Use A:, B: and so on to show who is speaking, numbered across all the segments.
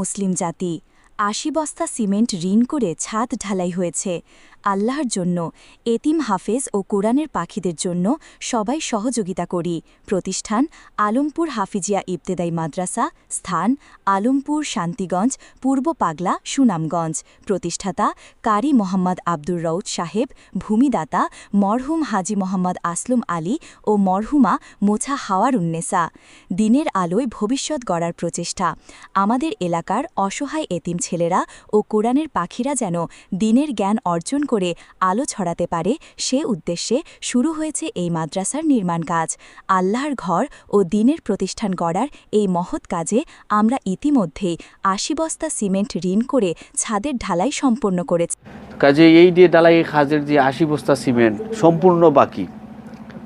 A: मुस्लिम जाति। আশি বস্তা সিমেন্ট ঋণ করে ছাদ ঢালাই হয়েছে। আল্লাহর জন্য, এতিম হাফেজ ও কোরআনের পাখিদের জন্য সবাই সহযোগিতা করি। প্রতিষ্ঠান, আলমপুর হাফিজিয়া ইবতেদাই মাদ্রাসা, স্থান, আলমপুর শান্তিগঞ্জ, পূর্ব পাগলা, সুনামগঞ্জ। প্রতিষ্ঠাতা, কারি মোহাম্মদ আব্দুর রউদ সাহেব, ভূমিদাতা, মরহুম হাজি মোহাম্মদ আসলুম আলী ও মরহুমা মোছা হাওয়ার উন্নেসা দিনের আলোয় ভবিষ্যৎ গড়ার প্রচেষ্টা। আমাদের এলাকার অসহায় এতিম ছেলেরা ও কোরআনের পাখিরা যেন দিনের জ্ঞান অর্জন করে আলো ছড়াতে পারে সে উদ্দেশ্যে শুরু হয়েছে এই মাদ্রাসার নির্মাণ কাজ। আল্লাহর ঘর ও দিনের প্রতিষ্ঠান গড়ার এই মহৎ কাজে আমরা ইতিমধ্যেই আশি বস্তা সিমেন্ট ঋণ করে ছাদের ঢালাই সম্পন্ন করেছি।
B: কাজে এই দিয়ে ডালাই খাজের যে আশি বস্তা সিমেন্ট সম্পূর্ণ বাকি।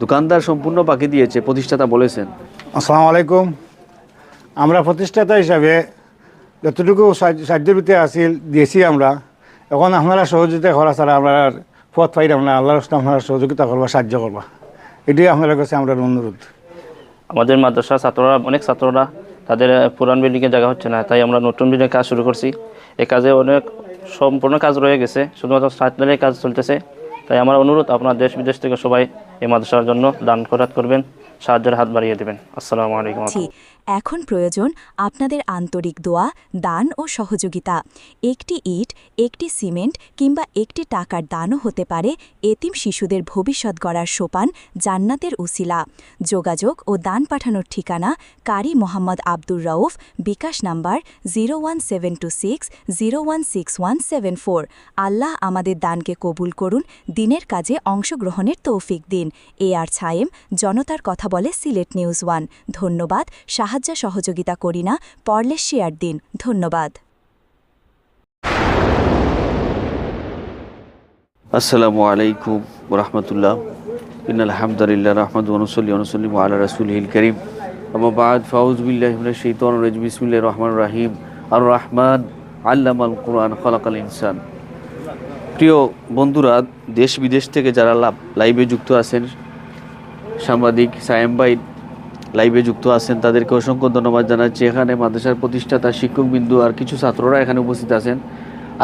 B: দোকানদার সম্পূর্ণ বাকি দিয়েছে প্রতিষ্ঠাতা বলেছেন।
C: আসসালামু আলাইকুম। আমরা প্রতিষ্ঠাতা হিসাবে যতটুকু সাহায্য- সাহায্যের ভিতরে আসিল দিয়েছি আমরা। এখন আপনারা সহযোগিতা করা ছাড়া আমরা আর পথ পাইলাম না আল্লাহর রাস্তায় আপনারা সহযোগিতা করবা সাহায্য করবা। এটাই আপনার কাছে আমরা অনুরোধ।
D: আমাদের মাদ্রাসা ছাত্ররা অনেক ছাত্ররা তাদের পুরান বিল্ডিংয়ে জায়গা হচ্ছে না তাই আমরা নতুন বিল্ডিংয়ে কাজ শুরু করছি। এই কাজে অনেক সম্পূর্ণ কাজ রয়ে গেছে শুধুমাত্র ছাত্রের কাজ চলতেছে। তাই আমার অনুরোধ আপনার দেশ বিদেশ থেকে সবাই এই মাদ্রাসার জন্য দান খরাত করবেন সাহায্যের হাত বাড়িয়ে দেবেন। আসসালামু আলাইকুম।
A: এখন প্রয়োজন আপনাদের আন্তরিক দোয়া, দান ও সহযোগিতা। একটি ইট, একটি সিমেন্ট কিংবা একটি টাকার দানও হতে পারে এতিম শিশুদের ভবিষ্যৎ গড়ার সোপান জান্নাতের উসিলা। যোগাযোগ ও দান পাঠানোর ঠিকানা কারি Mohammad Abdur Rauf, bKash number zero one seven two six, zero one six one seven four. আল্লাহ আমাদের দানকে কবুল করুন, দিনের কাজে অংশগ্রহণের তৌফিক দিন। এ আর ছায়েম, জনতার কথা বলে সিলেট নিউজ ওয়ান। ধন্যবাদ সাহায্য সহযোগিতা করি না। পরলে শেয়ার দিন। ধন্যবাদ।
B: আসসালামু আলাইকুম রহমতুল্লাহ ইন আলহামদুলিল্লাহ রহমদ অনুসল্লি অনুসল্লিম আল্লাহ রসুল হিল করিম। আমাবাদ ফাউজবিল্লাহ শৈতন রাজ বিসমিল্লা রহমান রাহিম আর রহমান আল্লাম আল কুরআন কোরআন, খলাকাল ইনসান। প্রিয় বন্ধুরা, দেশ বিদেশ থেকে যারা লাভ লাইভে যুক্ত আছেন, সাংবাদিক, সায়েম ভাই লাইভে যুক্ত আছেন, তাদেরকে অসংখ্য ধন্যবাদ জানাচ্ছি। এখানে মাদ্রাসার প্রতিষ্ঠাতা শিক্ষকবিন্দু আর কিছু ছাত্ররা এখানে উপস্থিত আছেন।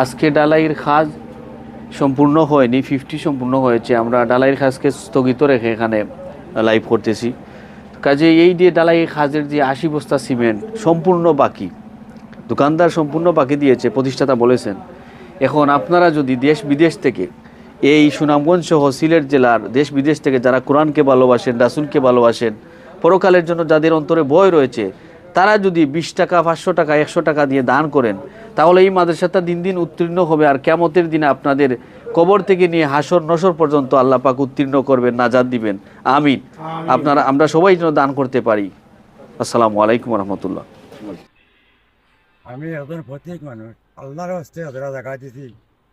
B: আজকে ডালাইয়ের খাজ সম্পূর্ণ হয়নি ফিফটি সম্পূর্ণ হয়েছে। আমরা ডালাইয়ের খাজকে স্থগিত রেখে এখানে লাইভ করতেছি। কাজে এই দিয়ে ডালাইয়ের খাজের যে আশি বস্তা সিমেন্ট, সম্পূর্ণ বাকি, দোকানদার সম্পূর্ণ বাকি দিয়েছে, প্রতিষ্ঠাতা বলেছেন। এখন আপনারা যদি দেশ বিদেশ থেকে এই সুনামগঞ্জ সহ সিলেট জেলার দেশ বিদেশ থেকে যারা কোরআনকে ভালোবাসেন, রাসুলকে ভালোবাসেন পরকালের জন্য যাদের অন্তরে ভয় রয়েছে তারা যদি বিশ টাকা পাঁচশো টাকা একশো টাকা দিয়ে দান করেন তাহলে এই মাদ্রাসাটা দিন দিন উত্তীর্ণ হবে আর কেমতের দিনে আপনাদের কবর থেকে নিয়ে হাসর নসর পর্যন্ত আল্লাহ পাক উত্তীর্ণ করবেন নাজাদ দিবেন। আমিন। আপনারা আমরা সবাই যেন দান করতে পারি। আসসালামু আলাইকুম রহমতুল্লাহ
E: আমি একজন প্রত্যেক মানুষ আল্লাহর হস্তে ওদের দেখা দিছি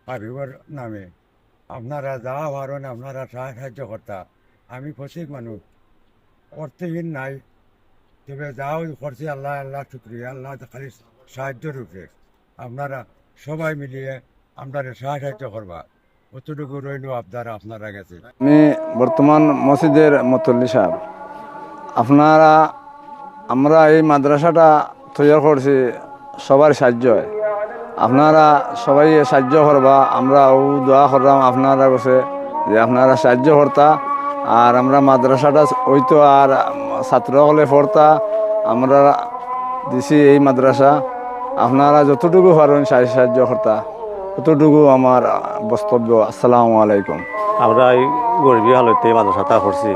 E: হাবিবর নামে। আপনারা যা পারেন আপনারা সাহায্য কর্তা। আমি প্রত্যেক মানুষ অর্থহীন নাই। তবে যাও করছি, আল্লাহ আল্লাহ শুক্রিয়া। আল্লাহ খালি সাহায্য রূপে। আপনারা সবাই মিলিয়ে আপনারা সাহায্য করবা। অতটুকু রইল আপনারা আপনারা গেছে
F: আমি বর্তমান মসজিদের মতল্লি সাহেব। আপনারা, আমরা এই মাদ্রাসাটা তৈরি করছি সবার সাহায্যয় আপনারা সবাই সাহায্য করবা। আমরা ও দোয়া করলাম আপনারা কাছে যে আপনারা সাহায্য করতা। আর আমরা মাদ্রাসাটা ওই তো আর ছাত্র হলে পড়তা, আমরা দিছি এই মাদ্রাসা। আপনারা যতটুকু পারেন সাহায্য সাহায্য করতা। ততটুকু আমার বক্তব্য। আসসালামু আলাইকুম।
G: আমরা এই গরিবী হালতে মাদ্রাসাটা করছি।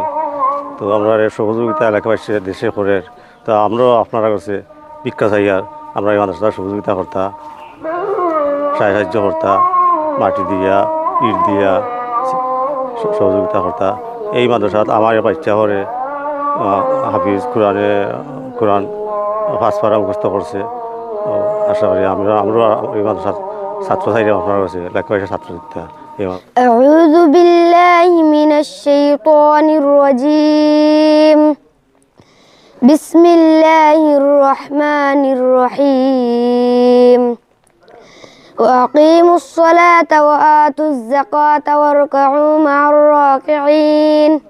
G: তো আমরা এর সহযোগিতা এলাকাবাসী দেশে করে, তো আমরাও আপনারা কাছে ভিক্ষা চাইয়ার আমরা এই মাদ্রাসার সহযোগিতা করতা সাহায্য করতা, মাটি দিয়া, ইট দিয়া সহযোগিতা করতা। এই মাদ্রাসাত আমার বাচ্চা করে আহ, হাফিজ কোরআনে কোরআন পাঁচ পারা মুখস্থ করছে তো আশা করি আমরা আমরা এই মাদ্রাসার ছাত্র চাইলে আপনার কাছে এলাকাবাসী ছাত্র দিতে এই
H: أعوذ بالله من الشيطان الرجيم بسم الله الرحمن الرحيم وأقيموا الصلاة وآتوا الزكاة واركعوا مع الراكعين.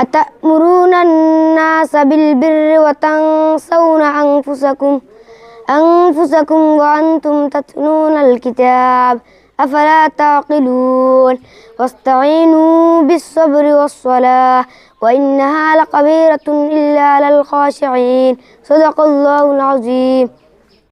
H: أتأمرون الناس بالبر وتنسون أنفسكم؟ أنفسكم وأنتم تتلون الكتاب أفلا تعقلون؟ واستعينوا بالصبر والصلاة وإنها لكبيرة إلا على الخاشعين صدق الله العظيم.